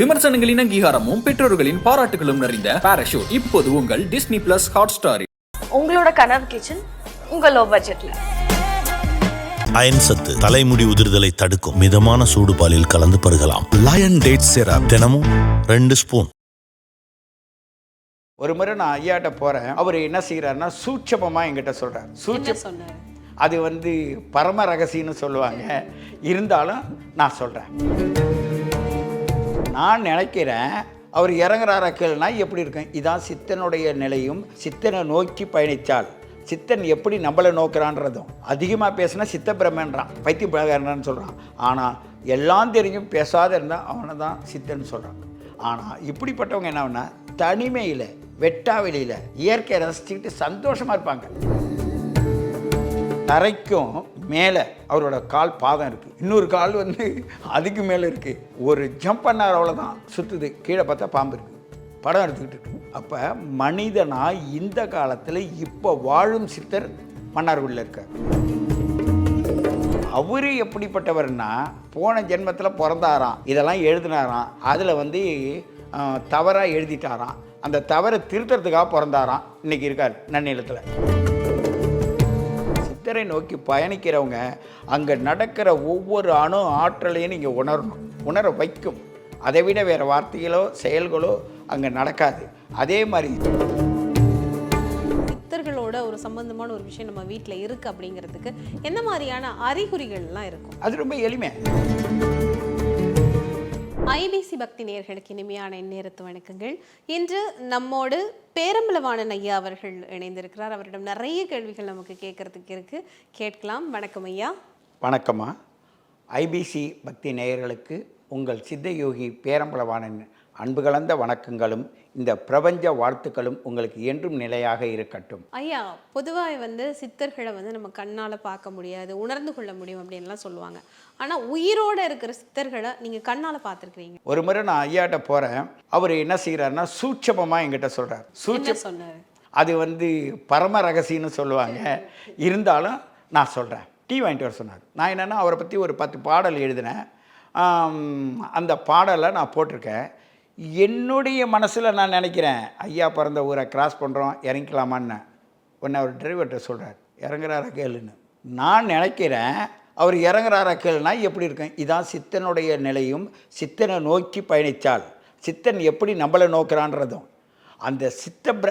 விமர்சனங்களின் அங்கீகாரமும் பெற்றோர்களின் பாராட்டுகளும் நிறைந்த பாராஷூட் இப்போது உங்கள் டிஸ்னி பிளஸ் ஹாட் ஸ்டாரில் உங்களோட கனவு கிச்சன் உங்க லோ. பட்ஜெட்ல அயன் சத்து தலைமுடி உதிர்தலை தடுக்கும். மிதமான சூடு பாலில் கலந்து பருகலாம். லயன் டேட் சிரப் தினமும் ரெண்டு ஸ்பூன். ஒரு முறை நான் ஐயாட்ட போகிறேன் அவர் என்ன செய்கிறாருன்னா சூட்சமமாக என்கிட்ட சொல்கிறார் சூட்ச சொன்னார்? அது வந்து பரம ரகசியம்னு சொல்லுவாங்க. இருந்தாலும் நான் சொல்கிறேன் நான் நினைக்கிறேன் அவர் இறங்குறாரா கேளுனா எப்படி இருக்கும்? இதான் சித்தனுடைய நிலையும் சித்தனை நோக்கி பயணித்தால். சித்தன் எப்படி நம்மளை நோக்கிறான்றதும் அதிகமாக பேசினா சித்த பிரம்மன்றான் பைத்திய பிரகாரன்னு சொல்கிறான் ஆனால் எல்லாம் தெரிஞ்சும் பேசாத இருந்தால் அவனை தான் சித்தன் சொல்கிறான் ஆனால் இப்படிப்பட்டவங்க என்னன்னா தனிமையில் வெட்டாவெளியில் இயற்கையை ரசிச்சுக்கிட்டு சந்தோஷமாக இருப்பாங்க. தரைக்கும் மேலே அவரோட கால் பாதம் இருக்குது இன்னொரு கால் வந்து அதுக்கு மேலே இருக்குது ஒரு ஜம்ப் பண்ணார் அவ்வளோதான் சுற்றுது கீழே பார்த்தா பாம்பு இருக்குது படம் எடுத்துக்கிட்டு இருக்கு. அப்போ மனிதனா இந்த காலத்தில் இப்போ வாழும் சித்தர் மன்னார்குடியில் இருக்கார். அவரு எப்படிப்பட்டவர்னா போன ஜென்மத்தில் பிறந்தாராம். இதெல்லாம் எழுதினாராம். அதில் வந்து தவறாக எழுதிட்டாராம். அந்த தவறை திருத்துறதுக்காக பிறந்தாராம். இன்றைக்கி இருக்கார் நன்னிலத்தில். சித்தரை நோக்கி பயணிக்கிறவங்க அங்கே நடக்கிற ஒவ்வொரு அணு ஆற்றலையும் நீங்கள் உணரணும் உணர வைக்கும். அதை விட வேறு வார்த்தைகளோ செயல்களோ அங்கே நடக்காது. அதே மாதிரி சித்தர்களோட ஒரு சம்பந்தமான ஒரு விஷயம் நம்ம வீட்டில் இருக்கு அப்படிங்கிறதுக்கு என்ன மாதிரியான அறிகுறிகள்லாம் இருக்கும்? அது ரொம்ப எளிமை. ஐபிசி பக்தி நேர்களுக்கு இனிமையான இந்நேரத்து வணக்கங்கள். இன்று நம்மோடு பேரம்பலவாணன் ஐயா அவர்கள் இணைந்திருக்கிறார். அவரிடம் நிறைய கேள்விகள் நமக்கு கேட்கறதுக்கு இருக்கு. கேட்கலாம். வணக்கம் ஐயா. வணக்கம்மா. ஐபிசி பக்தி நேயர்களுக்கு உங்கள் சித்தயோகி பேரம்பலவாணன் அன்பு கலந்த வணக்கங்களும் இந்த பிரபஞ்ச வாழ்த்துக்களும் உங்களுக்கு என்றும் நிலையாக இருக்கட்டும். ஐயா பொதுவாக வந்து சித்தர்களை வந்து நம்ம கண்ணால் பார்க்க முடியாது உணர்ந்து கொள்ள முடியும் அப்படின்லாம் சொல்லுவாங்க. ஆனால் உயிரோட இருக்கிற சித்தர்களை நீங்கள் கண்ணால் பார்த்துருக்கிறீங்க. ஒரு முறை நான் ஐயாட்ட போகிறேன் அவர் என்ன செய்கிறாருன்னா சூட்சமமாக என்கிட்ட சொல்கிறார் என்ன சூட்ச சொன்னார்? அது வந்து பரம ரகசியம்னு சொல்லுவாங்க. இருந்தாலும் நான் சொல்கிறேன் டீ வாங்கிட்டு வர சொன்னார். நான் என்னென்னா அவரை பற்றி ஒரு பத்து பாடல் எழுதினேன். அந்த பாடலை நான் போட்டிருக்கேன். என்னுடைய மனசில் நான் நினைக்கிறேன் ஐயா பிறந்த ஊரை கிராஸ் பண்ணுறோம் இறங்கிக்கலாமான்னு. உன்னை அவர் டிரைவர்கிட்ட சொல்கிறார் இறங்குறாரா கேளுன்னு. நான் நினைக்கிறேன் அவர் இறங்குறாரா கேளுனா எப்படி இருக்கும்? இதான் சித்தனுடைய நிலையும் சித்தனை நோக்கி பயணித்தால். சித்தன் எப்படி நம்மளை நோக்கிறான்றதும். அந்த சித்த பிர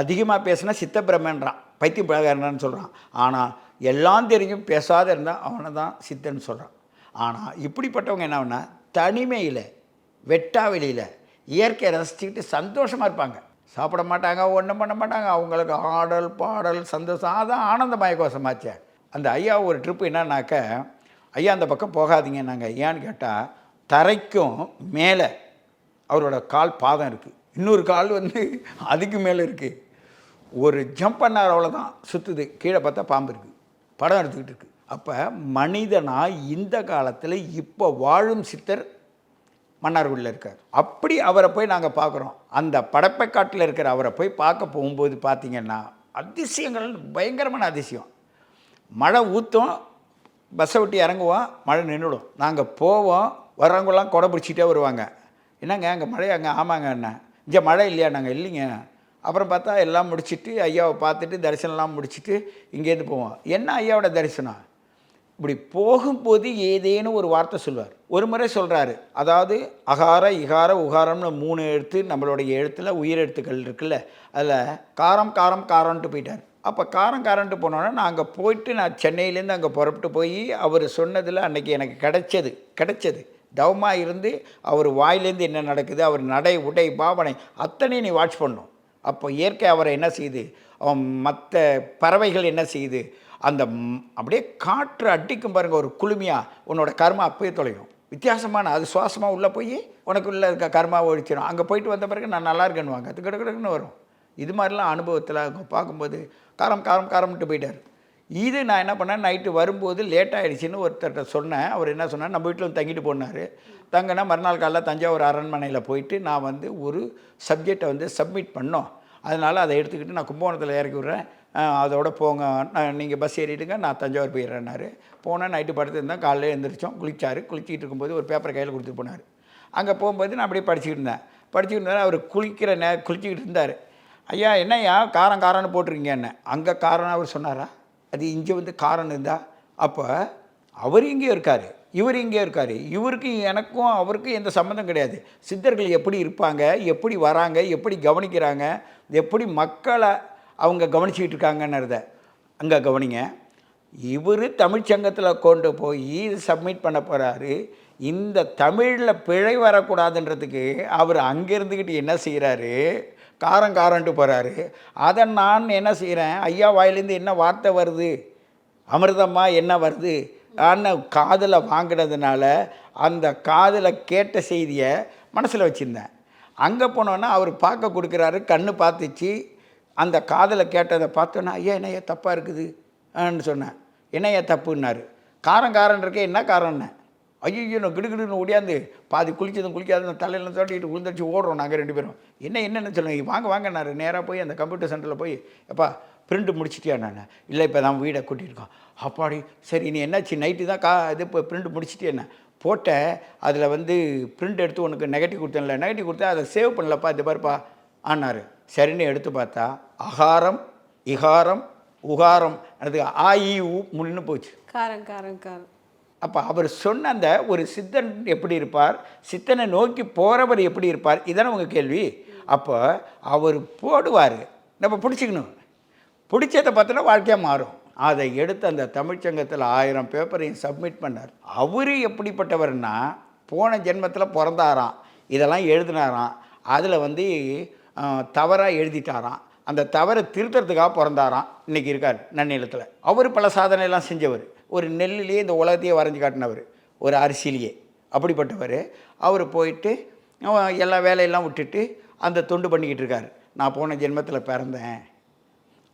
அதிகமாக பேசினா சித்த பிரம்மன்றான் பைத்தியம் பிரகாரன்னு சொல்கிறான் ஆனால் எல்லாம் தெரிஞ்சும் பேசாத இருந்தால் அவனை தான் சித்தன்னு சொல்கிறான் ஆனால் இப்படிப்பட்டவங்க என்னன்னா தனிமையில் வெட்டாவெளியில் இயற்கையை ரசிச்சுக்கிட்டு சந்தோஷமாக இருப்பாங்க. சாப்பிட மாட்டாங்க ஒன்றும் பண்ண மாட்டாங்க. அவங்களுக்கு ஆடல் பாடல் சந்தோஷம் அதான் ஆனந்தமய கோஷமாச்சே அந்த ஐயா ஒரு ட்ரிப்பு என்னன்னாக்க ஐயா அந்த பக்கம் போகாதீங்க நாங்கள் ஏன்னு கேட்டால் தரைக்கும் மேலே அவரோட கால் பாதம் இருக்குது இன்னொரு கால் வந்து அதுக்கு மேலே இருக்குது ஒரு ஜம்ப் பண்ணார் அவ்வளோதான் சுற்றுது கீழே பார்த்தா பாம்பு இருக்குது படம் எடுத்துக்கிட்டு இருக்குது அப்போ மனிதனா இந்த காலத்தில் இப்போ வாழும் சித்தர் மன்னார்குடியில் இருக்கார். அப்படி அவரை போய் நாங்கள் பார்க்குறோம். அந்த படப்பைக்காட்டில் இருக்கிற அவரை போய் பார்க்க போகும்போது பார்த்தீங்கன்னா அதிசயங்கள் பயங்கரமான அதிசயம். மழை ஊற்றும் பஸ்ஸை விட்டு இறங்குவோம் மழை நின்றுடும். நாங்கள் போவோம் வர்றவங்களாம் கொடை பிடிச்சிட்டே வருவாங்க. என்னங்க அங்கே மழை அங்கே ஆமாங்க என்ன இங்கே மழை இல்லையா நாங்கள் இல்லைங்க. அப்புறம் பார்த்தா எல்லாம் முடிச்சிட்டு ஐயாவை பார்த்துட்டு தரிசனம்லாம் முடிச்சிட்டு இங்கேருந்து போவோம். என்ன ஐயாவோட தரிசனம்? இப்படி போகும்போது ஏதேனும் ஒரு வார்த்தை சொல்வார். ஒரு முறை சொல்கிறாரு அதாவது அகார இகார உகாரம்னு மூணு எழுத்து நம்மளுடைய எழுத்தில் உயிர் எழுத்துக்கள் இருக்குல்ல அதில் காரம் காரம் காரம்ன்ட்டு போயிட்டார். அப்போ காரம் காரம்ட்டு போனோன்னா நான் அங்கே போயிட்டு நான் சென்னையிலேருந்து அங்கே புறப்பட்டு போய் அவர் சொன்னதில் அன்றைக்கி எனக்கு கிடைச்சது கிடைச்சது. தவமாக இருந்து அவர் வாயிலேருந்து என்ன நடக்குது அவர் நடை உடை பாவனை அத்தனையும் நீ வாட்ச் பண்ணும் அப்போ இயற்கை அவரை என்ன செய்யுது அவன் மற்ற பறவைகள் என்ன செய்யுது அந்த அப்படியே காற்று அடிக்கும் பாருங்கள் ஒரு குளுமையாக உன்னோட கர்மா அப்பயே தொலையும். வித்தியாசமான அது சுவாசமாக உள்ளே போய் உனக்குள்ளே இருக்க கர்மா ஒழிச்சிடும் அங்கே போயிட்டு வந்த பிறகு நான் நல்லா இருக்கேன்னு வாங்க அது கிடக்கிடக்குன்னு வரும். இது மாதிரிலாம் அனுபவத்தில் அவங்க பார்க்கும்போது காரம் காரம் காரம்ட்டு போயிட்டார். இது நான் என்ன பண்ணேன்? நைட்டு வரும்போது லேட் ஆகிடுச்சின்னு ஒருத்தர்கிட்ட சொன்னேன். அவர் என்ன சொன்னார்? நம்ம வீட்டில் வந்து தங்கிட்டு போனார். தங்கினா மறுநாள் காலையில் தஞ்சாவூர் அரண்மனையில் போயிட்டு நான் வந்து ஒரு சப்ஜெக்டை வந்து சப்மிட் பண்ணோம். அதனால் அதை எடுத்துக்கிட்டு நான் கும்பகோணத்தில் இறக்கி விட்றேன். அதோட போங்க. நீங்கள் பஸ் ஏறிட்டுங்க நான் தஞ்சாவூர் போயிடுறேன்னாரு. போனேன் நைட்டு படுத்துருந்தேன் காலையில் எழுந்திரிச்சோம் குளித்தார் குளிச்சிக்கிட்டு இருக்கும்போது ஒரு பேப்பரை கையில் கொடுத்துட்டு போனார். அங்கே போகும்போது நான் அப்படியே படிச்சுக்கிட்டு இருந்தேன். படிச்சுக்கிட்டு இருந்தேன் அவர் குளிக்கிற நே குளிச்சுக்கிட்டு இருந்தார். ஐயா என்னய்யா காரம் காரம்னு போட்டிருக்கீங்க என்ன? அங்கே காரணம் அவர் சொன்னாரா? அது இங்கே வந்து காரம் இருந்தா. அப்போ அவர் இங்கேயும் இருக்கார். இவர் இங்கே இருக்கார். இவருக்கு எனக்கும் அவருக்கும் எந்த சம்மந்தம் கிடையாது. சித்தர்கள் எப்படி இருப்பாங்க எப்படி வராங்க எப்படி கவனிக்கிறாங்க எப்படி மக்களை அவங்க கவனிச்சிக்கிட்டு இருக்காங்கன்றத அங்கே கவனிங்க. இவர் தமிழ்ச்சங்கத்தில் கொண்டு போய் சப்மிட் பண்ண போகிறாரு இந்த தமிழில் பிழை வரக்கூடாதுன்றதுக்கு அவர் அங்கே இருந்துக்கிட்டு என்ன செய்கிறாரு காரம் காரன்ட்டு போகிறாரு அதை நான் என்ன செய்கிறேன் ஐயா வாயிலேருந்து என்ன வார்த்தை வருது? அமிர்தம்மா என்ன வருது? ஆனால் காதில் வாங்கினதுனால அந்த காதில் கேட்ட செய்தியை மனசில் வச்சுருந்தேன். அங்கே போனோன்னா அவர் பார்க்க கொடுக்குறாரு கண்ணு பார்த்துச்சு. அந்த காதில் கேட்டதை பார்த்தோன்னா ஐயா என்னையா தப்பாக இருக்குது? ஆன்னு சொன்னேன். என்னையா தப்புன்னாரு? காரம் காரன் இருக்கே என்ன காரம்னு? ஐயோ நான் கிடுகிடுன்னு ஓடியாந்து பாதி குளிச்சதும் குளிக்காதும் தலையில் தோட்டிட்டு விழுந்துச்சு ஓடுறோம் நாங்கள் ரெண்டு பேரும். என்ன என்னென்னு சொல்லுங்கள் வாங்க வாங்கன்னாரு நேராக போய் அந்த கம்ப்யூட்டர் சென்டரில் போய் எப்பா பிரிண்ட் முடிச்சிட்டியா நான்? இல்லை இப்போ தான் வீடை கூட்டியிருக்கோம் அப்பாடி சரி நீ என்னாச்சு? நைட்டு தான் கா இது இப்போ பிரிண்ட் முடிச்சிட்டியா என்ன? போட்டேன். அதில் வந்து பிரிண்ட் எடுத்து உனக்கு நெகட்டிவ் கொடுத்தேன்ல. நெகட்டிவ் கொடுத்தா அதை சேவ் பண்ணலப்பா இது பாருப்பா ஆனார் சரின்னு எடுத்து பார்த்தா அகாரம் இகாரம் உகாரம் அது ஆஇ உ முன்னு போச்சு. காரம் காரம் காரம். அப்போ அவர் சொன்ன அந்த ஒரு சித்தன் எப்படி இருப்பார் சித்தனை நோக்கி போகிறவர் எப்படி இருப்பார் இதானே உங்கள் கேள்வி. அப்போ அவர் போடுவார். நம்ம பிடிச்சிக்கணும். பிடிச்சதை பார்த்தோன்னா வாழ்க்கையாக மாறும். அதை எடுத்து அந்த தமிழ்ச்சங்கத்தில் ஆயிரம் பேப்பரையும் சப்மிட் பண்ணார். அவர் எப்படிப்பட்டவர்னா போன ஜென்மத்தில் பிறந்தாராம். இதெல்லாம் எழுதினாராம். அதில் வந்து தவறாக எழுதிட்டாராம். அந்த தவறை திருத்துறதுக்காக பிறந்தாராம். இன்றைக்கி இருக்கார் நன்னிலத்தில். அவர் பல சாதனையெல்லாம் செஞ்சவர். ஒரு நெல்லிலேயே இந்த உலகத்தையே வரைஞ்சி காட்டினவர். ஒரு அரிசியிலேயே. அப்படிப்பட்டவர். அவர் போயிட்டு எல்லா வேலையெல்லாம் விட்டுட்டு அந்த தொண்டு பண்ணிக்கிட்டு இருக்கார். நான் போன ஜென்மத்தில் பிறந்தேன்.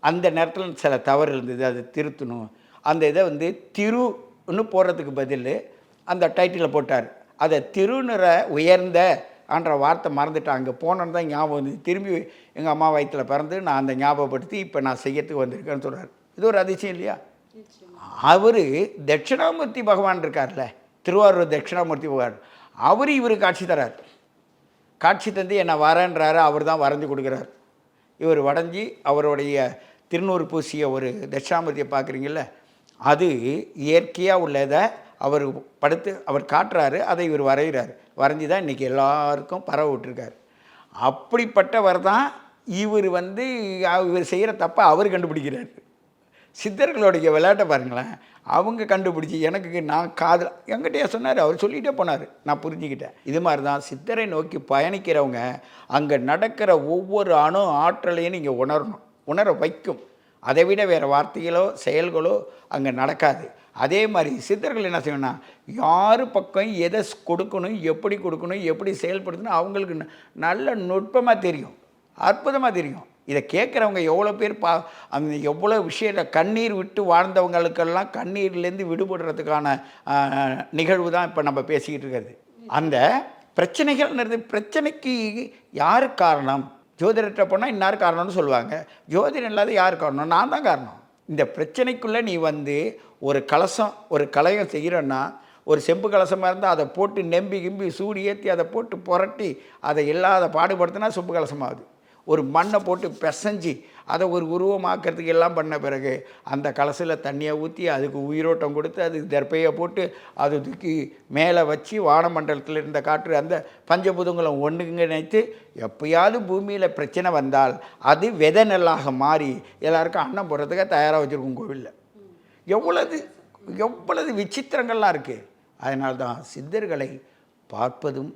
அந்த நேரத்தில் சில தவறு இருந்தது. அதை திருத்தணும். அந்த இதை வந்து திருன்னு போடுறதுக்கு பதில் அந்த டைட்டிலை போட்டார். அதை திருநிற உயர்ந்த ஆன்ற வார்த்தை மறந்துட்டான். அங்கே போனோன்னு தான் ஞாபகம் வந்து திரும்பி எங்கள் அம்மா வயிற்றில் பிறந்து நான் அந்த ஞாபகப்படுத்தி இப்போ நான் செய்யறதுக்கு வந்திருக்கேன்னு சொல்கிறார் இது ஒரு அதிசயம் இல்லையா? அவர் தட்சிணாமூர்த்தி பகவான் இருக்கார்ல திருவாரூர் தட்சிணாமூர்த்தி பகவான். அவர் இவருக்கு காட்சி தரார். காட்சி தந்து என்னை வரேன்றாரு அவர் தான் வரைஞ்சி கொடுக்குறார். இவர் வரைஞ்சி அவருடைய திருநூறு பூசிய ஒரு தட்சிணாமூர்த்தியை பார்க்குறீங்கள அது இயற்கையாக உள்ளதை அவர் படுத்து அவர் காட்டுறாரு அதை இவர் வரைகிறார் வரைஞ்சி தான் இன்றைக்கி எல்லாருக்கும் பரவ விட்டுருக்கார் அப்படிப்பட்டவர் தான் இவர் வந்து இவர் செய்கிற தப்பை அவர் கண்டுபிடிக்கிறார். சித்தர்களுடைய விளையாட்டை பாருங்களேன். அவங்க கண்டுபிடிச்சி எனக்கு நான் காதல் எங்கிட்டே சொன்னார் அவர் சொல்லிகிட்டே போனார். நான் புரிஞ்சுக்கிட்டேன். இது மாதிரி தான் சித்தரை நோக்கி பயணிக்கிறவங்க அங்கே நடக்கிற ஒவ்வொரு அணு ஆற்றலையும் நீங்கள் உணரணும் உணர வைக்கும். அதை விட வேறு வார்த்தைகளோ செயல்களோ அங்கே நடக்காது. அதே மாதிரி சித்தர்கள் என்ன செய்யணும்னா யார் பக்கம் எதை கொடுக்கணும் எப்படி கொடுக்கணும் எப்படி செயல்படுத்தணும் அவங்களுக்கு நல்ல நுட்பமாக தெரியும் அற்புதமாக தெரியும். இதை கேட்குறவங்க எவ்வளோ பேர் பா அந்த எவ்வளோ விஷயத்தை கண்ணீர் விட்டு வாழ்ந்தவங்களுக்கெல்லாம் கண்ணீர்லேருந்து விடுபடுறதுக்கான நிகழ்வு தான் இப்போ நம்ம பேசிக்கிட்டு இருக்கிறது. அந்த பிரச்சனைகள்ன்றது பிரச்சனைக்கு யார் காரணம்? ஜோதிடர்கிட்ட போனால் இன்னார் காரணம்னு சொல்லுவாங்க. ஜோதிடம் இல்லாத யார் காரணம்? நான் தான் காரணம். இந்த பிரச்சனைக்குள்ளே நீ வந்து ஒரு கலசம் ஒரு கலையம் செய்கிறன்னா ஒரு செம்பு கலசமாக இருந்தால் அதை போட்டு நெம்பி கிம்பி சூடி ஏற்றி அதை போட்டு புரட்டி அதை இல்லாத பாடுபடுத்தினா செம்பு கலசமாகுது. ஒரு மண்ணை போட்டு பிசைஞ்சு அதை ஒரு உருவமாக்கிறதுக்கு எல்லாம் பண்ண பிறகு அந்த கலசில் தண்ணியை ஊற்றி அதுக்கு உயிரோட்டம் கொடுத்து அதுக்கு தர்ப்பையை போட்டு அது தூக்கி மேலே வச்சு வானமண்டலத்தில் இருந்த காற்று அந்த பஞ்சபூதங்களை ஒன்றுங்கிணைத்து எப்பயாவது பூமியில் பிரச்சனை வந்தால் அது விதை நெல்லாக மாறி எல்லாருக்கும் அன்னம் போடுறதுக்காக தயாராக வச்சுருக்கோம் கோவிலில். எவ்வளவு எவ்வளவு விசித்திரங்கள்லாம் இருக்குது அதனால்தான் சித்தர்களை பார்ப்பதும்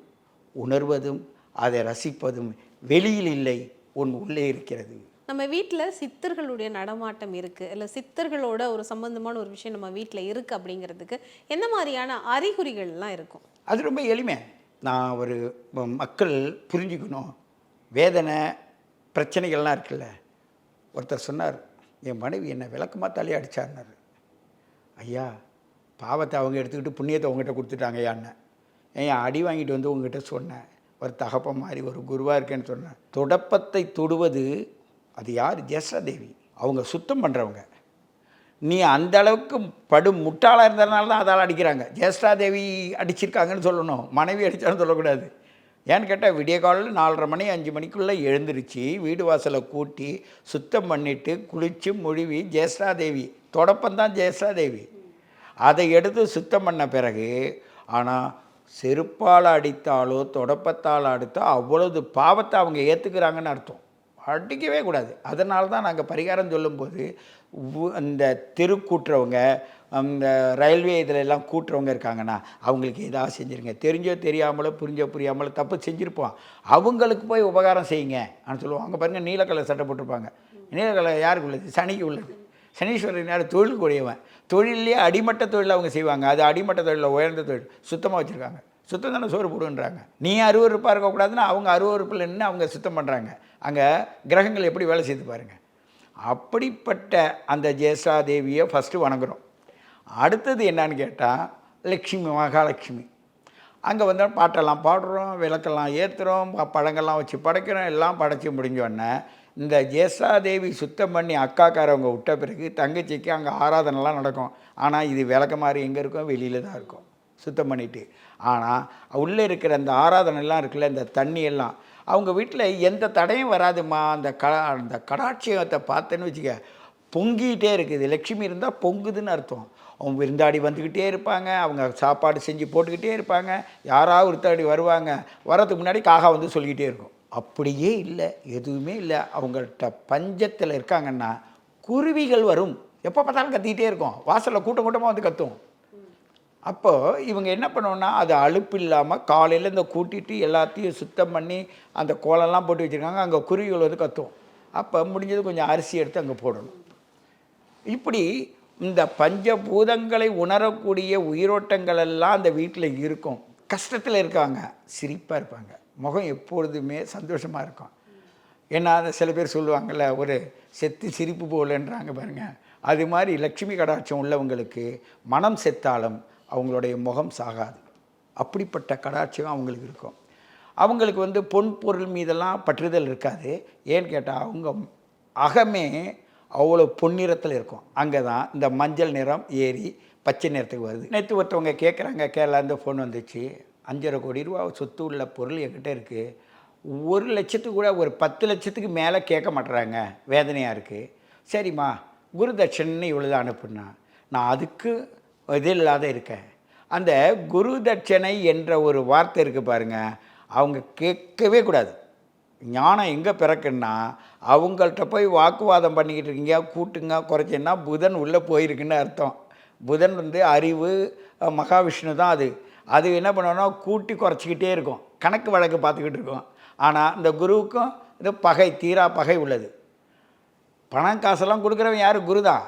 உணர்வதும் அதை ரசிப்பதும் வெளியில் இல்லை உன் உள்ளே இருக்கிறது. நம்ம வீட்டில் சித்தர்களுடைய நடமாட்டம் இருக்குது இல்லை சித்தர்களோட ஒரு சம்பந்தமான ஒரு விஷயம் நம்ம வீட்டில் இருக்குது அப்படிங்கிறதுக்கு என்ன மாதிரியான அறிகுறிகள்லாம் இருக்கும்? அது ரொம்ப எளிமை. நான் ஒரு ம- மக்கள் புரிஞ்சுக்கணும். வேதனை பிரச்சனைகள்லாம் இருக்குல்ல. ஒருத்தர் சொன்னார் என் மனைவி என்னை விளக்கமாக தலையை அடித்தார்னார் ஐயா பாவத்தை அவங்க எடுத்துக்கிட்டு புண்ணியத்தை உங்ககிட்ட கொடுத்துட்டாங்க ஐயான்னு ஏன் அடி வாங்கிட்டு வந்து உங்ககிட்ட சொன்னேன். ஒரு தகப்பம் மாதிரி ஒரு குருவாக இருக்கேன்னு சொன்னேன். தொடப்பத்தை தொடுவது அது யார்? ஜெஸ்ரதேவி அவங்க சுத்தம் பண்ணுறவங்க நீ அந்த அளவுக்கு படு முட்டாளாக இருந்ததுனால தான் அதால் அடிக்கிறாங்க. ஜேஷ்டாதேவி அடிச்சிருக்காங்கன்னு சொல்லணும். மனைவி அடித்தாலும் சொல்லக்கூடாது. ஏன்னு கேட்டால் விடிய காலையில் நாலரை மணி அஞ்சு மணிக்குள்ளே எழுந்திருச்சு வீடு வாசலை கூட்டி சுத்தம் பண்ணிவிட்டு குளித்து முழுவி ஜேஷ்டாதேவி. தொடப்பந்தான் ஜேஷ்டாதேவி. அதை எடுத்து சுத்தம் பண்ண பிறகு ஆனால் செருப்பால் அடித்தாலோ தொடப்பத்தால் அடித்தோ அவ்வளவு பாவத்தை அவங்க ஏற்றுக்கிறாங்கன்னு அர்த்தம். அடிக்கவே கூடாது. அதனால தான் நாங்கள் பரிகாரம் சொல்லும்போது அந்த இந்த தெரு கூட்டுறவங்க அந்த ரயில்வே இதில் எல்லாம் கூட்டுறவங்க இருக்காங்கன்னா அவங்களுக்கு ஏதாவது செஞ்சுருங்க. தெரிஞ்சோ தெரியாமலோ புரிஞ்சோ புரியாமலோ தப்பு செஞ்சுருப்போம். அவங்களுக்கு போய் உபகாரம் செய்யுங்க. அப்படின்னு சொல்லுவோம். அங்கே பாருங்கள் நீலக்கலர் சட்டை போட்டிருப்பாங்க. நீலக்கலர் யாருக்கு உள்ளது? சனிக்கு உள்ளது. சனீஸ்வரன் யார் தொழில் கூடியவன் தொழிலே அடிமட்ட தொழில் அவங்க செய்வாங்க. அது அடிமட்ட தொழிலில் உயர்ந்த தொழில். சுத்தமாக வச்சுருக்காங்க. சுத்தம் தானே சோறு போடுன்றாங்க. நீ அருவறுப்பாக இருக்கக்கூடாதுன்னு அவங்க அருவறுப்பில் நின்று அவங்க சுத்தம் பண்ணுறாங்க அங்கே கிரகங்கள் எப்படி வேலை செய்து பாருங்கள் அப்படிப்பட்ட அந்த ஜேஷ்டாதேவியை ஃபஸ்ட்டு வணங்குறோம். அடுத்தது என்னன்னு கேட்டால் லக்ஷ்மி மகாலட்சுமி. அங்கே வந்து பாட்டெல்லாம் பாடுறோம் விளக்கெல்லாம் ஏற்றுறோம் பழங்கள்லாம் வச்சு படைக்கிறோம் எல்லாம் படைச்சி முடிஞ்சோடனே இந்த ஜேசாதேவி சுத்தம் பண்ணி அக்காக்காரவங்க விட்ட பிறகு தங்கச்சிக்கு அங்கே ஆராதனைலாம் நடக்கும். ஆனால் இது விளக்க மாதிரி எங்கே இருக்கும்? வெளியில் தான் இருக்கும். சுத்தம் பண்ணிட்டு. ஆனால் உள்ளே இருக்கிற அந்த ஆராதனைலாம் இருக்குல்ல இந்த தண்ணியெல்லாம் அவங்க வீட்டில் எந்த தடையும் வராதுமா அந்த க அந்த கடாட்சியத்தை பார்த்தேன்னு வச்சுக்க பொங்கிட்டே இருக்குது. லட்சுமி இருந்தால் பொங்குதுன்னு அர்த்தம். அவங்க விருந்தாடி வந்துக்கிட்டே இருப்பாங்க. அவங்க சாப்பாடு செஞ்சு போட்டுக்கிட்டே இருப்பாங்க. யாராவது ஒருத்தாடி வருவாங்க. வர்றதுக்கு முன்னாடி காகா வந்து சொல்லிக்கிட்டே இருக்கும். அப்படியே இல்லை. எதுவுமே இல்லை. அவங்கள்ட்ட பஞ்சத்தில் இருக்காங்கன்னா குருவிகள் வரும். எப்போ பார்த்தாலும் கத்திக்கிட்டே இருக்கும். வாசலில் கூட்டம் கூட்டமாக வந்து கத்தும். அப்போது இவங்க என்ன பண்ணுவோன்னா அது அலுப்பு இல்லாமல் காலையில் இந்த கூட்டிட்டு எல்லாத்தையும் சுத்தம் பண்ணி அந்த கோலம்லாம் போட்டு வச்சுருக்காங்க. அங்கே குருவிகள் வந்து கத்தும் அப்போ முடிஞ்சது கொஞ்சம் அரிசி எடுத்து அங்கே போடணும். இப்படி இந்த பஞ்சபூதங்களை உணரக்கூடிய உயிரோட்டங்கள் எல்லாம் அந்த வீட்டில் இருக்கும். கஷ்டத்தில் இருக்காங்க. சிரிப்பாக இருப்பாங்க. முகம் எப்பொழுதுமே சந்தோஷமாக இருக்கும். ஏன்னா அந்த சில பேர் சொல்லுவாங்கள்ல ஒரு செத்து சிரிப்பு போலன்றாங்க பாருங்கள் அது மாதிரி லக்ஷ்மி கடாட்சம் உள்ளவங்களுக்கு மனம் செத்தாலும் அவங்களுடைய முகம் சாகாது. அப்படிப்பட்ட கடாட்சியம் அவங்களுக்கு இருக்கும். அவங்களுக்கு வந்து பொன் பொருள் மீதெல்லாம் பற்றுதல் இருக்காது. ஏன்னு கேட்டால் அவங்க அகமே அவ்வளோ பொன்னிறத்தில் இருக்கும். அங்கே தான் இந்த மஞ்சள் நிறம் ஏறி பச்சை நிறத்துக்கு வருது. நேற்று ஒருத்தவங்க கேட்குறாங்க கேரளாந்து ஃபோன் வந்துச்சு. அஞ்சரை கோடி ரூபா சொத்து உள்ள பொருள் என்கிட்ட இருக்குது ஒரு லட்சத்துக்கு கூட ஒரு பத்து லட்சத்துக்கு மேலே கேட்க மாட்டுறாங்க. வேதனையாக இருக்குது சரிம்மா குருதட்சணன்னு இவ்வளோ தான் அனுப்புனா. நான் அதுக்கு இது இல்லாத இருக்கேன். அந்த குரு தட்சணை என்ற ஒரு வார்த்தை இருக்குது பாருங்கள் அவங்க கேட்கவே கூடாது. ஞானம் எங்கே பிறக்குன்னா அவங்கள்ட்ட போய் வாக்குவாதம் பண்ணிக்கிட்டு இருக்கீங்க கூட்டுங்க குறைச்சின்னா புதன் உள்ளே போயிருக்குன்னு அர்த்தம். புதன் வந்து அறிவு மகாவிஷ்ணு தான் அது. அது என்ன பண்ணோன்னா கூட்டி குறைச்சிக்கிட்டே இருக்கும். கணக்கு வழக்கு பார்த்துக்கிட்டு இருக்கும். ஆனால் இந்த குருவுக்கும் இது பகை தீரா பகை உள்ளது. பணம் காசெல்லாம் கொடுக்குறவன் யார்? குரு தான்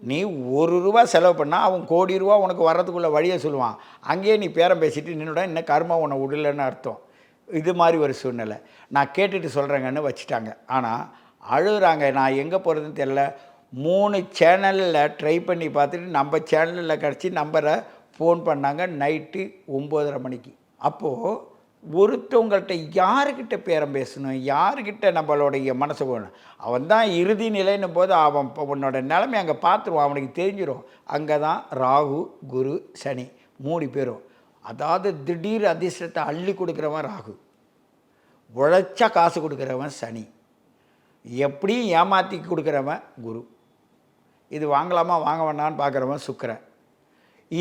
நீ ஒரு ரூபா செலவு பண்ணால் அவன் கோடி ரூபா உனக்கு வர்றதுக்குள்ள வழியை சொல்லுவான். அங்கேயே நீ பேரம் பேசிட்டு நின்றுடா இன்னும் கர்மா உன்னை விடலன்னு அர்த்தம். இது மாதிரி ஒரு சூழ்நிலை. நான் கேட்டுட்டு சொல்கிறேங்கன்னு வச்சுட்டாங்க. ஆனால் அழுகுறாங்க. நான் எங்கே போகிறதுன்னு தெரில மூணு சேனலில் ட்ரை பண்ணி பார்த்துட்டு நம்ம சேனலில் கிடச்சி நம்பரை ஃபோன் பண்ணாங்க. நைட்டு ஒம்போதரை மணிக்கு. அப்போது ஒருத்தவங்கள்ட்ட யாருக்கிட்ட பேரம் பேசணும்? யாருக்கிட்ட நம்மளுடைய மனசு போகணும்? அவன் தான் இறுதி நிலைன்னும் போது அவன் இப்போ உன்னோட நிலைமை அங்கே பார்த்துருவான். அவனுக்கு தெரிஞ்சிடும் அங்கே தான் ராகு குரு சனி மூணு பேரும். அதாவது திடீர் அதிர்ஷ்டத்தை அள்ளி கொடுக்குறவன் ராகு. உழைச்சா காசு கொடுக்குறவன் சனி. எப்படியும் ஏமாற்றி கொடுக்குறவன் குரு. இது வாங்கலாமா வாங்க வேண்டாம்னு பார்க்குறவன் சுக்கரன்.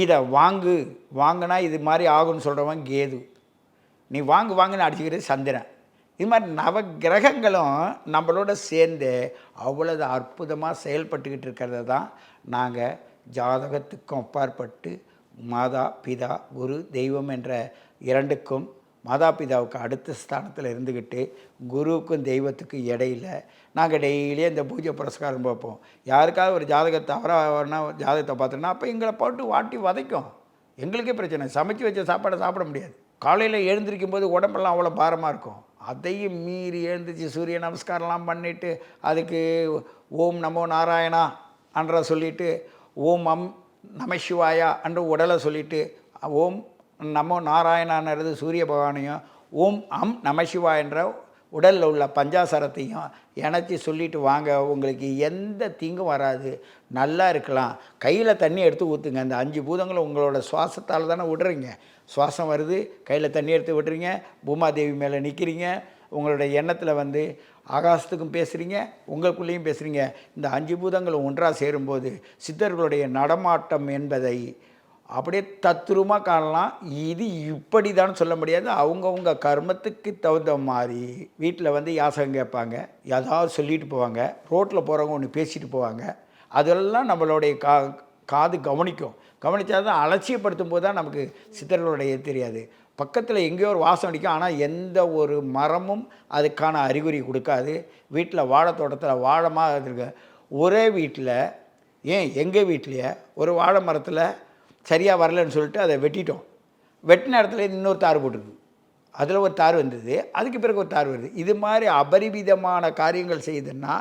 இதை வாங்கு வாங்கினா இது மாதிரி ஆகும்னு சொல்கிறவன் கேது. நீ வாங்கு வாங்குன்னு அடிச்சுக்கிறது சந்திரன். இது மாதிரி நவ கிரகங்களும் நம்மளோட சேர்ந்து அவ்வளவு அற்புதமாக செயல்பட்டுக்கிட்டு இருக்கிறத தான் நாங்கள் ஜாதகத்துக்கும் அப்பாற்பட்டு மாதா பிதா குரு தெய்வம் என்ற இரண்டுக்கும் மாதா பிதாவுக்கு அடுத்த ஸ்தானத்தில் இருந்துக்கிட்டு குருவுக்கும் தெய்வத்துக்கும் இடையில நாங்கள் டெய்லியும் இந்த பூஜை புரஸ்காரம் பார்ப்போம். யாருக்காவது ஒரு ஜாதகத்தை அவராக ஜாதகத்தை பார்த்தோன்னா அப்போ எங்களை போட்டு வாட்டி வதைக்கும். எங்களுக்கே பிரச்சனை. சமைச்சு வச்ச சாப்பாடை சாப்பிட முடியாது. காலையில் எழுந்திருக்கும் போது உடம்பெல்லாம் அவ்வளோ பாரமாக இருக்கும். அதையும் மீறி எழுந்திரிச்சு சூரிய நமஸ்காரம்லாம் பண்ணிவிட்டு அதுக்கு ஓம் நமோ நாராயணா அன்ற சொல்லிவிட்டு ஓம் அம் நமசிவாயா அன்று உடலை சொல்லிவிட்டு ஓம் நமோ நாராயணான்றது சூரிய பகவானையும் ஓம் அம் நமசிவாயன்ற உடலில் உள்ள பஞ்சாசாரத்தையும் இணைச்சி சொல்லிட்டு வாங்க உங்களுக்கு எந்த தீங்கும் வராது. நல்லா இருக்கலாம். கையில் தண்ணி எடுத்து ஊற்றுங்க அந்த அஞ்சு பூதங்களும் உங்களோட சுவாசத்தால் தானே விடுறீங்க. சுவாசம் வருது கையில் தண்ணி எடுத்து விடுறீங்க பூமாதேவி மேலே நிற்கிறீங்க உங்களுடைய எண்ணத்தில் வந்து ஆகாசத்துக்கும் பேசுகிறீங்க உங்களுக்குள்ளேயும் பேசுகிறீங்க இந்த அஞ்சு பூதங்களும் ஒன்றாக சேரும்போது சித்தர்களுடைய நடமாட்டம் என்பதை அப்படியே தத்ரூபமாக காணலாம். இது இப்படி தான் சொல்ல முடியாது. அவங்கவுங்க கர்மத்துக்கு தகுந்த மாதிரி வீட்டில் வந்து யாசகம் கேட்பாங்க. ஏதாவது சொல்லிட்டு போவாங்க. ரோட்டில் போகிறவங்க ஒன்று பேசிட்டு போவாங்க. அதெல்லாம் நம்மளுடைய கா காது கவனிக்கும். கவனித்தா தான் அலட்சியப்படுத்தும் போது தான் நமக்கு சித்தர்களுடைய தெரியாது. பக்கத்தில் எங்கேயோ ஒரு வாசம் அடிக்கும். ஆனால் எந்த ஒரு மரமும் அதுக்கான அறிகுறி கொடுக்காது. வீட்டில் வாழைத்தோட்டத்தில் வாழமாக இருக்க. ஒரே வீட்டில் ஏன் எங்கள் வீட்டிலையே ஒரு வாழை மரத்தில் சரியாக வரலன்னு சொல்லிட்டு அதை வெட்டிட்டோம். வெட்டின இடத்துல இன்னொரு தார் போட்டுருக்கு. அதில் ஒரு தார் வந்தது. அதுக்கு பிறகு ஒரு தார் வருது. இது மாதிரி அபரிவிதமான காரியங்கள் செய்யுதுன்னா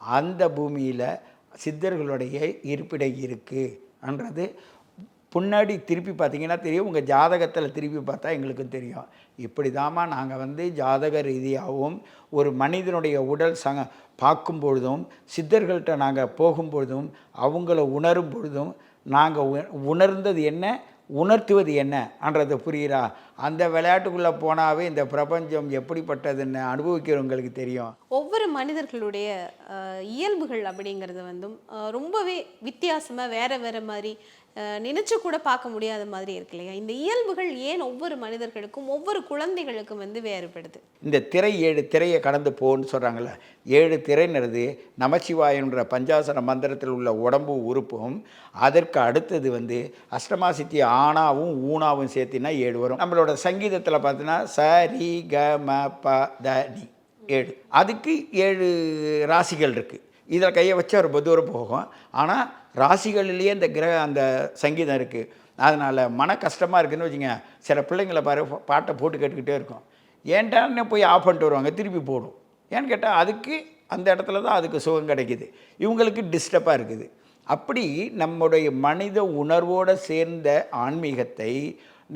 அந்த பூமியில் சித்தர்களுடைய இருப்பிடம் இருக்குன்றது முன்னாடி திருப்பி பார்த்தீங்கன்னா தெரியும். உங்கள் ஜாதகத்தில் திருப்பி பார்த்தா எங்களுக்கும் தெரியும். இப்படி தாம்மா நாங்கள் வந்து ஜாதக ரீதியாகவும் ஒரு மனிதனுடைய உடல் சங்க பார்க்கும் பொழுதும் சித்தர்கள்ட்ட நாங்கள் போகும் பொழுதும் அவங்கள உணரும் பொழுதும் நாங்கள் உணர்ந்தது என்ன? உணர்த்துவது என்னன்றது புரியுறா? அந்த விளையாட்டுக்குள்ளே போனாவே இந்த பிரபஞ்சம் எப்படிப்பட்டதுன்னு அனுபவிக்கிறவங்களுக்கு தெரியும். ஒவ்வொரு மனிதர்களுடைய இயல்புகள் அப்படிங்கிறது வந்தும் ரொம்பவே வித்தியாசமாக வேற வேற மாதிரி நினச்சி கூட பார்க்க முடியாத மாதிரி இருக்கு இல்லையா? இந்த இயல்புகள் ஏன் ஒவ்வொரு மனிதர்களுக்கும் ஒவ்வொரு குழந்தைகளுக்கும் வந்து வேறுபடுது? இந்த திரை ஏழு திரையை கடந்து போன்னு சொல்கிறாங்கல்ல ஏழு திரைன்றது நமச்சிவாயன்ற பஞ்சாசன மந்திரத்தில் உள்ள உடம்பு உறுப்பும் அதற்கு அடுத்தது வந்து அஷ்டமாசித்தி ஆணாவும் ஊனாவும் சேர்த்தினா ஏழு வரும். நம்மளோட சங்கீதத்தில் பார்த்தீங்கன்னா ச ரி க ம ப த நி ஏழு. அதுக்கு ஏழு ராசிகள் இருக்குது இதில் கையை வச்சு ஒரு தூரம் போகும். ஆனால் ராசிகளிலேயே இந்த கிரக அந்த சங்கீதம் இருக்குது அதனால் மன கஷ்டமாக இருக்குன்னு வச்சுங்க சில பிள்ளைங்களை பாரு பாட்டை போட்டு கேட்டுக்கிட்டே இருக்கும். ஏன்டான்னு போய் ஆஃப் பண்ணிட்டு வருவாங்க திருப்பி போடும். ஏன்னு கேட்டால் அதுக்கு அந்த இடத்துல தான் அதுக்கு சுகம் கிடைக்குது. இவங்களுக்கு டிஸ்டர்பாக இருக்குது. அப்படி நம்முடைய மனித உணர்வோடு சேர்ந்த ஆன்மீகத்தை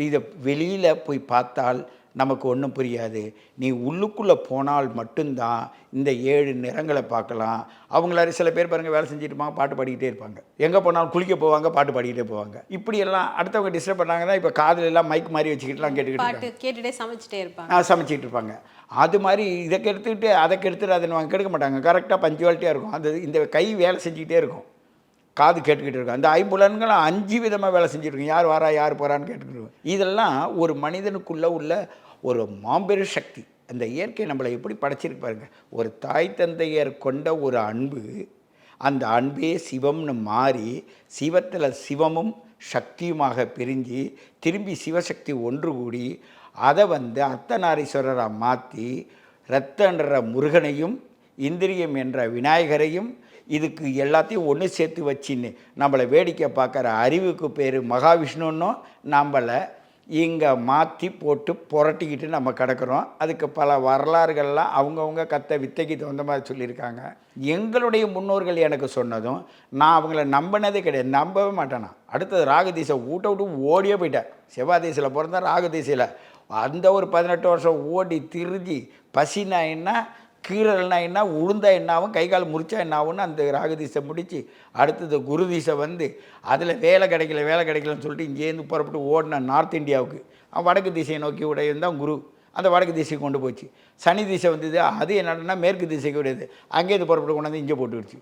இதை வெளியில் போய் பார்த்தால் நமக்கு ஒன்றும் புரியாது. நீ உள்ளுக்குள்ளே போனால் மட்டும்தான் இந்த ஏழு நிறங்களை பார்க்கலாம். அவங்கள சில பேர் பாருங்கள் வேலை செஞ்சுட்டு இருப்பாங்க பாட்டு பாடிக்கிட்டே இருப்பாங்க. எங்கே போனாலும் குளிக்க போவாங்க பாட்டு பாடிக்கிட்டே போவாங்க. இப்படியெல்லாம் அடுத்தவங்க டிஸ்டர்ப் பண்ணாங்கன்னா இப்போ காதுல எல்லாம் மைக் மாதிரி வச்சுக்கிட்டுலாம் கேட்டுக்கிட்டு பாட்டு கேட்டுட்டே சமைச்சிட்டே இருப்பாங்க. ஆ, சமைச்சிட்டு இருப்பாங்க. அது மாதிரி இதை கெடுத்துக்கிட்டு அதை கெடுத்துட்டு அதை அவங்க கெடுக்க மாட்டாங்க. கரெக்டாக பஞ்சுவாலிட்டியாக இருக்கும். அந்த இந்த கை வேலை செஞ்சுக்கிட்டே இருக்கும். காது கேட்டுக்கிட்டு இருக்கும். அந்த ஐம்புலன்களும் அஞ்சு விதமாக வேலை செஞ்சுருக்கும் யார் வரா யார் போகிறான்னு கேட்டுக்கிட்டு இருக்கும். இதெல்லாம் ஒரு மனிதனுக்குள்ளே உள்ள ஒரு மாபெரும் சக்தி. அந்த இயற்கை நம்மளை எப்படி படைச்சிருக்கு பாருங்க. ஒரு தாய் தந்தையர் கொண்ட ஒரு அன்பு அந்த அன்பே சிவம்னு மாறி சிவத்தில் சிவமும் சக்தியுமாக பிரிஞ்சு திரும்பி சிவசக்தி ஒன்று கூடி அதை வந்து அர்த்தநாரீஸ்வரராக மாற்றி ரத்தன்ற முருகனையும் இந்திரியம் என்ற விநாயகரையும் இதுக்கு எல்லாத்தையும் ஒன்று சேர்த்து வச்சின்னு நம்மளை வேடிக்கை பார்க்குற அறிவுக்கு பேர் மகாவிஷ்ணுன்னும் நம்மளை இங்கே மாற்றி போட்டு புரட்டிக்கிட்டு நம்ம கிடக்கிறோம். அதுக்கு பல வரலாறுகள்லாம் அவங்கவுங்க கத்த வித்தைக்கு தகுந்த மாதிரி சொல்லியிருக்காங்க. எங்களுடைய முன்னோர்கள் எனக்கு சொன்னதும் நான் அவங்கள நம்பினதே கிடையாது. நம்பவே மாட்டேனா. அடுத்தது ராகுதீசை ஊட்ட விட்டு ஓடியே போயிட்டேன். செவ்வாதீசில் பிறந்தா ராகுதீசையில் அந்த ஒரு பதினெட்டு வருஷம் ஓடி திருதி பசினா என்ன? கீரல்னா என்ன? உளுந்தா என்னாகும் கை கால் முறிச்சா என்னாகும்னு அந்த ராகதீசை முடித்து அடுத்தது குருதீசை வந்து அதில் வேலை கிடைக்கல வேலை கிடைக்கலன்னு சொல்லிட்டு இங்கேருந்து புறப்பட்டு ஓடின நார்த் இந்தியாவுக்கு. அவன் வடக்கு திசையை நோக்கி உடையது தான் குரு. அந்த வடக்கு திசைக்கு கொண்டு போச்சு. சனி திசை வந்தது. அது என்னன்னா மேற்கு திசைக்கு உடையது. அங்கேருந்து புறப்பட்டு கொண்டாந்து இங்கே போட்டுடுச்சு.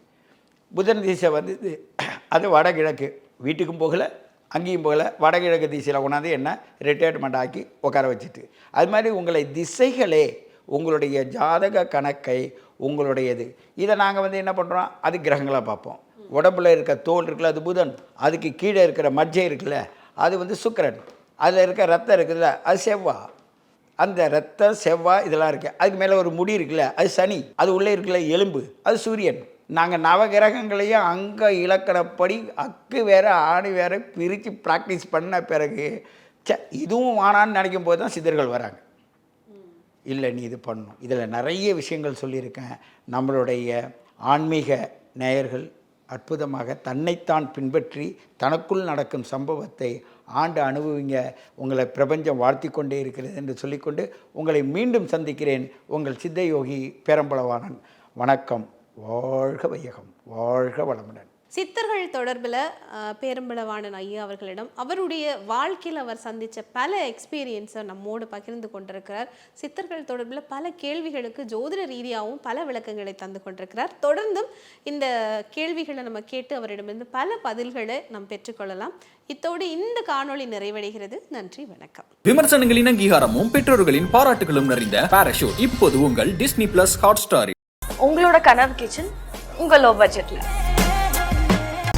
புதன் திசை வந்தது. அது வடகிழக்கு. வீட்டுக்கும் போகலை அங்கேயும் போகல. வடகிழக்கு திசையில் கொண்டாந்து என்ன? ரிட்டையர்மெண்ட் ஆக்கி உட்கார வச்சுட்டு. அது மாதிரி உங்களை திசைகளே உங்களுடைய ஜாதக கணக்கை உங்களுடையது. இதை நாங்கள் வந்து என்ன பண்ணுறோம் அது கிரகங்களாக பார்ப்போம். உடம்புல இருக்க தோல் இருக்குல்ல அது புதன். அதுக்கு கீழே இருக்கிற மஜ்ஜை இருக்குல்ல அது வந்து சுக்கரன். அதில் இருக்க ரத்தம் இருக்குதுல்ல அது செவ்வா. அந்த ரத்தம் செவ்வாய் இதெல்லாம் இருக்குது அதுக்கு மேலே ஒரு முடி இருக்குல்ல அது சனி. அது உள்ளே இருக்குல்ல எலும்பு. அது சூரியன். நாங்கள் நவகிரகங்களையும் அங்கே இலக்கணப்படி அக்கு வேறு ஆணி வேற பிரித்து ப்ராக்டிஸ் பண்ண பிறகு ச இதுவும் வானான்னு நினைக்கும் போது தான் சித்தர்கள் வராங்க. இல்லை நீ இது பண்ணும் இதில் நிறைய விஷயங்கள் சொல்லியிருக்கேன். நம்மளுடைய ஆன்மீக நேயர்கள் அற்புதமாக தன்னைத்தான் பின்பற்றி தனக்குள் நடக்கும் சம்பவத்தை ஆண்டு அனுபவிங்க. உங்களை பிரபஞ்சம் வாழ்த்தி கொண்டே இருக்கிறது என்று சொல்லிக்கொண்டு உங்களை மீண்டும் சந்திக்கிறேன். உங்கள் சித்த யோகி வணக்கம். வாழ்க வையகம். வாழ்க வளமுடன். சித்தர்கள் தொடர்பில் பேரம்பளவாணன் ஐயா அவர்களிடம் அவருடைய வாழ்க்கையில் அவர் சந்தித்த பல எக்ஸ்பீரியன்ஸை நம்மோடு பகிர்ந்து கொண்டிருக்கிறார். சித்தர்கள் தொடர்பில் பல கேள்விகளுக்கு ஜோதிட ரீதியாகவும் பல விளக்கங்களை தந்து கொண்டிருக்கிறார். தொடர்ந்தும் இந்த கேள்விகளை நம்ம கேட்டு அவரிடமிருந்து பல பதில்களை நாம் பெற்றுக்கொள்ளலாம். இத்தோடு இந்த காணொளி நிறைவடைகிறது. நன்றி வணக்கம். விமர்சனங்களின் அங்கீகாரமும் பெற்றோர்களின் பாராட்டுகளும் நிறைந்த பாராஷூட் இப்போது உங்கள் டிஸ்னி பிளஸ் ஹாட் ஸ்டாரில் உங்களோட கனவு கிச்சன் உங்க லோ பட்ஜெட்ல